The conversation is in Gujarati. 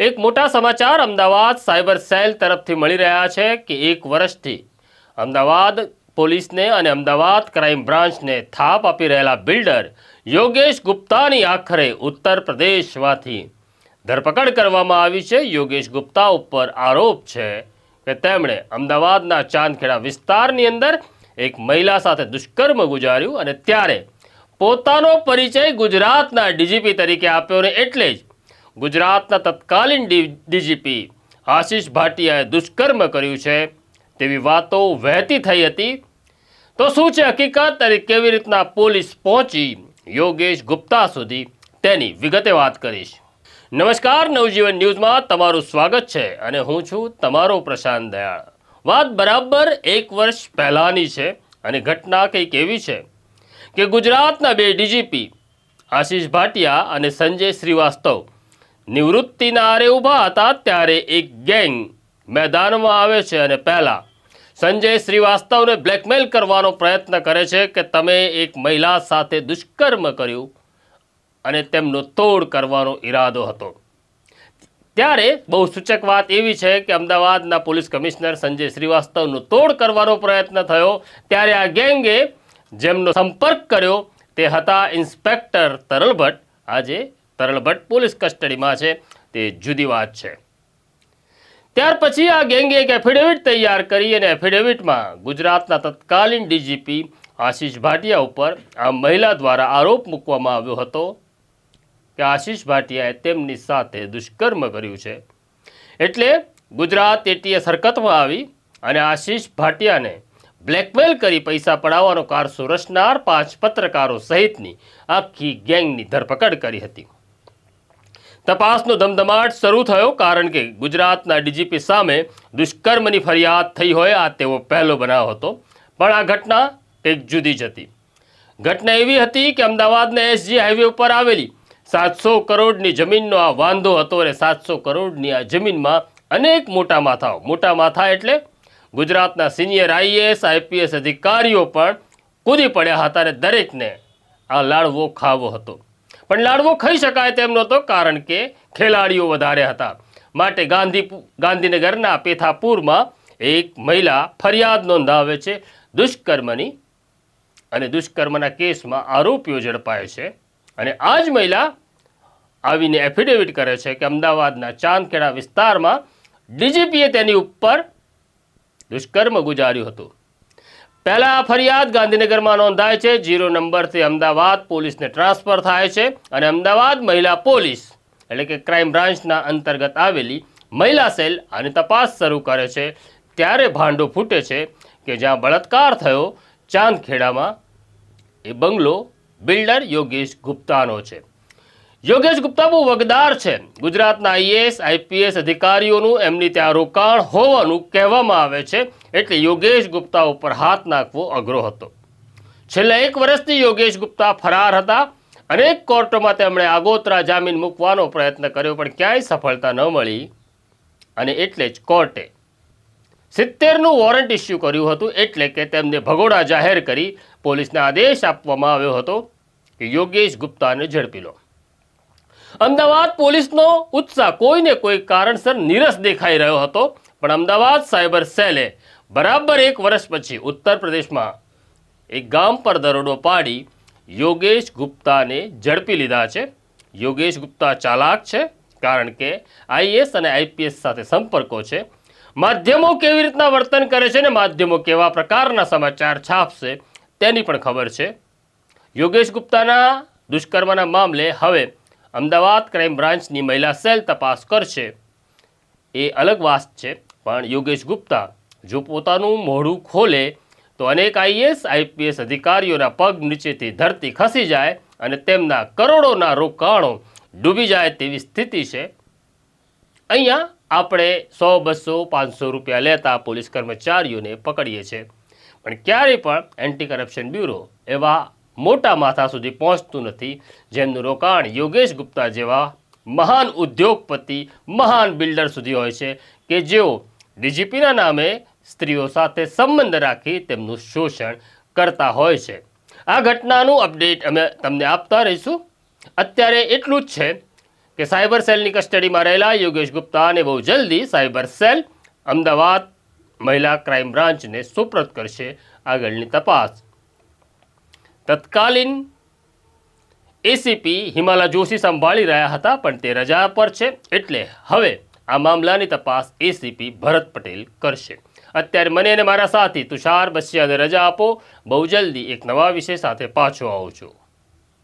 એક મોટા સમાચાર અમદાવાદ સાયબર સેલ તરફથી મળી રહ્યા છે કે એક વર્ષથી અમદાવાદ પોલીસને અને અમદાવાદ ક્રાઇમ બ્રાન્ચને થાપ આપી રહેલા બિલ્ડર યોગેશ ગુપ્તાની આખરે ઉત્તર પ્રદેશમાંથી ધરપકડ કરવામાં આવી છે. યોગેશ ગુપ્તા ઉપર આરોપ છે કે તેમણે અમદાવાદના ચાંદખેડા વિસ્તારની અંદર એક મહિલા સાથે દુષ્કર્મ ગુજાર્યું અને ત્યારે પોતાનો પરિચય ગુજરાતના ડીજીપી તરીકે આપ્યો ને એટલે જ ગુજરાતના તત્કાલીન ડીજીપી આશિષ ભાટિયાએ દુષ્કર્મ કર્યું છે. તેવી વાતો વહેતી થઈ હતી. તો શું છે હકીકત? અને કેવી રીતના પોલીસ પહોંચી? યોગેશ ગુપ્તા સુધી તેની વિગતે વાત કરીશ. નમસ્કાર, નવજીવન ન્યૂઝમાં તમારું સ્વાગત છે અને હું છું તમારો પ્રશાંત દયાળ. વાત બરાબર એક વર્ષ પહેલાંની છે અને ઘટના કંઈક એવી છે કે ગુજરાતના બે ડીજીપી, આશિષ ભાટિયા અને સંજય શ્રીવાસ્તવ નિવૃત્તિના આરે ઊભા હતા ત્યારે એક ગેંગ મેદાનમાં આવે છે અને પહેલાં સંજય શ્રીવાસ્તવને બ્લેકમેલ કરવાનો પ્રયત્ન કરે છે કે તમે એક મહિલા સાથે દુષ્કર્મ કર્યું અને તેમનો તોડ કરવાનો ઈરાદો હતો. ત્યારે બહુ સૂચક વાત એવી છે કે અમદાવાદના પોલીસ કમિશનર સંજય શ્રીવાસ્તવનો તોડ કરવાનો પ્રયત્ન થયો. ત્યારે આ ગેંગે જેમનો સંપર્ક કર્યો તે હતા ઇન્સ્પેક્ટર તરલ ભટ્ટ આજે તરલ ભટ્ટ પોલીસ કસ્ટડીમાં છે. તે જુદી વાત છે. ત્યાર પછી આ ગેંગે એક એફિડેવિટ તૈયાર કરી અને એફિડેવિટમાં ગુજરાતના તત્કાલીન ડીજીપી આશિષ ભાટિયા ઉપર આ મહિલા દ્વારા આરોપ મૂકવામાં આવ્યો હતો કે આશિષ ભાટિયાએ તેમની સાથે દુષ્કર્મ કર્યું છે. એટલે ગુજરાત એટીએસ હરકતમાં આવી અને આશિષ ભાટિયાને બ્લેકમેલ કરી પૈસા પડાવવાનો કારસો રચનાર પાંચ પત્રકારો સહિતની આખી ગેંગની ધરપકડ કરી હતી. તપાસનો ધમધમાટ શરૂ થયો કારણ કે ગુજરાતના ડીજીપી સામે દુષ્કર્મની ફરિયાદ થઈ હોય, આ તેવો પહેલો બનાવ હતો. પણ આ ઘટના કંઈક જુદી જ હતી. ઘટના એવી હતી કે અમદાવાદના એસજી હાઈવે ઉપર આવેલી સાતસો કરોડની જમીનનો આ વાંધો હતો અને સાતસો કરોડની આ જમીનમાં અનેક મોટા માથાઓ. મોટા માથા એટલે ગુજરાતના સિનિયર આઈએએસ, આઈપીએસ અધિકારીઓ પણ કૂદી પડ્યા હતા અને દરેકને આ લાડવો ખાવો હતો. પણ લાડવો ખાઈ શકાય તેમ નહોતો કારણ કે ખેલાડીઓ વધારે હતા. માટે ગાંધી ગાંધીનગરના પેથાપુરમાં એક મહિલા ફરિયાદ નોંધાવે છે. દુષ્કર્મની અને દુષ્કર્મના કેસમાં આરોપીઓ ઝડપાય છે. અને આ જ મહિલા આવીને એફિડેવિટ કરે છે કે અમદાવાદના ચાંદખેડા વિસ્તારમાં ડીજીપીએ તેની ઉપર દુષ્કર્મ ગુજાર્યું હતું. પહેલાં આ ફરિયાદ ગાંધીનગરમાં નોંધાય છે. જીરો નંબરથી અમદાવાદ પોલીસને ટ્રાન્સફર થાય છે અને અમદાવાદ મહિલા પોલીસ, એટલે કે ક્રાઇમ બ્રાન્ચના અંતર્ગત આવેલી મહિલા સેલ આની તપાસ શરૂ કરે છે. ત્યારે ભાંડો ફૂટે છે કે જ્યાં બળાત્કાર થયો. ચાંદખેડામાં એ બંગલો બિલ્ડર યોગેશ ગુપ્તાનો છે. યોગેશ ગુપ્તા બહુ વગદાર છે. ગુજરાતના આઈએએસ, આઈપીએસ અધિકારીઓનું એમની ત્યાં રોકાણ હોવાનું કહેવામાં આવે છે. એટલે યોગેશ ગુપ્તા ઉપર હાથ નાખવો અઘરો હતો. છેલ્લા એક વર્ષથી યોગેશ ગુપ્તા ફરાર હતા. અનેક કોર્ટોમાં તેમણે આગોતરા જામીન મૂકવાનો પ્રયત્ન કર્યો, પણ ક્યાંય સફળતા ન મળી. અને એટલે જ કોર્ટે સિત્તેરનું વોરંટ ઇસ્યુ કર્યું હતું, એટલે કે તેમને ભગોડા જાહેર કરી પોલીસને આદેશ આપવામાં આવ્યો હતો કે યોગેશ ગુપ્તાને ઝડપી લો. અમદાવાદ પોલીસનો ઉત્સાહ કોઈને કોઈ કારણસર નીરસ દેખાઈ રહ્યો હતો, પણ અમદાવાદ સાયબર સેલે બરાબર એક વર્ષ પછી ઉત્તર પ્રદેશમાં એક ગામ પર દરોડો પાડી યોગેશ ગુપ્તાને ઝડપી લીધા છે. યોગેશ ગુપ્તા ચાલાક છે, કારણ કે આઈએસ અને આઈપીએસ સાથે સંપર્કો છે. માધ્યમો કેવી રીતના વર્તન કરે છે ને માધ્યમો કેવા પ્રકારના સમાચાર છાપશે તેની પણ ખબર છે. યોગેશ ગુપ્તાના દુષ્કર્મના મામલે હવે અમદાવાદ ક્રાઇમ બ્રાન્ચની મહિલા સેલ તપાસ કરશે. એ અલગ વાત છે, પણ યોગેશ ગુપ્તા જો પોતાનું મોઢું ખોલે, તો અનેક આઈએસ આઈપીએસ અધિકારીઓના પગ નીચેથી ધરતી ખસી જાય અને તેમના કરોડોના રોકાણો ડૂબી જાય તેવી સ્થિતિ છે. અહીંયા આપણે સો, બસો, પાંચસો રૂપિયા લેતા પોલીસ કર્મચારીઓને પકડીએ છીએ. પણ ક્યારેય પણ એન્ટી કરપ્શન બ્યુરો એવા મોટા માથા સુધી પહોંચતું નથી, જેમનું રોકાણ યોગેશ ગુપ્તા જેવા મહાન ઉદ્યોગપતિ, મહાન બિલ્ડર સુધી હોય છે, કે જેઓ ડીજીપીના નામે સ્ત્રીઓ સાથે સંબંધ રાખી તેમનું શોષણ કરતા હોય છે. આ ઘટનાનું અપડેટ અમે તમને આપતા રહીશું. અત્યારે એટલું જ છે કે સાયબર સેલની કસ્ટડીમાં રહેલા યોગેશ ગુપ્તાને બહુ જલ્દી સાયબર સેલ અમદાવાદ મહિલા ક્રાઇમ બ્રાન્ચને સુપ્રત કરશે આગળની તપાસ. તત્કાલીન એસીપી હિમાલા જોશી સંભાળી રહ્યા હતા, પણ તે રજા પર છે. એટલે હવે આ મામલાની તપાસ એસીપી ભરત પટેલ કરશે. અત્યારે મને અને મારા સાથી તુષાર બસિયાને રજા આપો. બહુ જલ્દી એક નવા વિષય સાથે પાછો આવું છું.